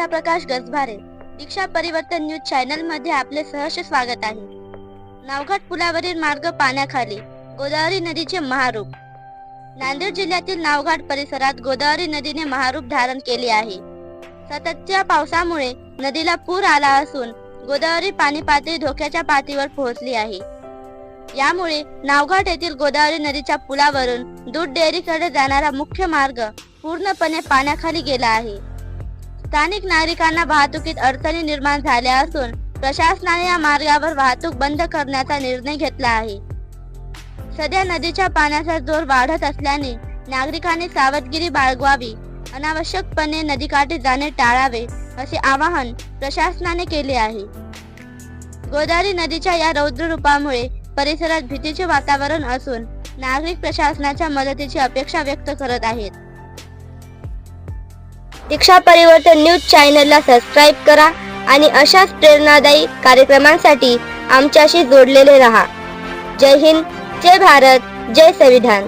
प्रकाश गजभारे दीक्षा परिवर्तन न्यूज चॅनलमध्ये आपले सहर्ष स्वागत आहे. नावघाट पुलावरील मार्ग पाण्याखाली गोदावरी नदीचे महारूप. नांदेड जिल्ह्यातील नावघाट परिसरात गोदावरी नदीने महारूप धारण केले आहे. सततच्या पावसामुळे नदीला पूर आला असून गोदावरी पाणी पातळी धोक्याच्या पातळीवर पोहोचली आहे. यामुळे नावघाट येथील गोदावरी नदीच्या पुलावरून दूध डेअरीकडे जाणारा मुख्य मार्ग पूर्णपणे पाण्याखाली गेला आहे. स्थानिक नागरिकांना वाहतुकीत अडचणी निर्माण झाल्या असून प्रशासनाने या मार्गावर वाहतूक बंद करण्याचा निर्णय घेतला आहे. सध्या नदीच्या पाण्याचा जोर वाढत असल्याने नागरिकांनी सावधगिरी बाळगवावी अनावश्यकपणे नदीकाठी जाणे टाळावे असे आवाहन प्रशासनाने केले आहे. गोदावरी नदीच्या या रौद्र रूपामुळे परिसरात भीतीचे वातावरण असून नागरिक प्रशासनाच्या मदतीची अपेक्षा व्यक्त करत आहेत. दीक्षा परिवर्तन न्यूज चॅनलला सबस्क्राईब करा आणि अशाच प्रेरणादायी कार्यक्रमांसाठी आमच्याशी जोडलेले रहा. जय हिंद जय भारत जय संविधान.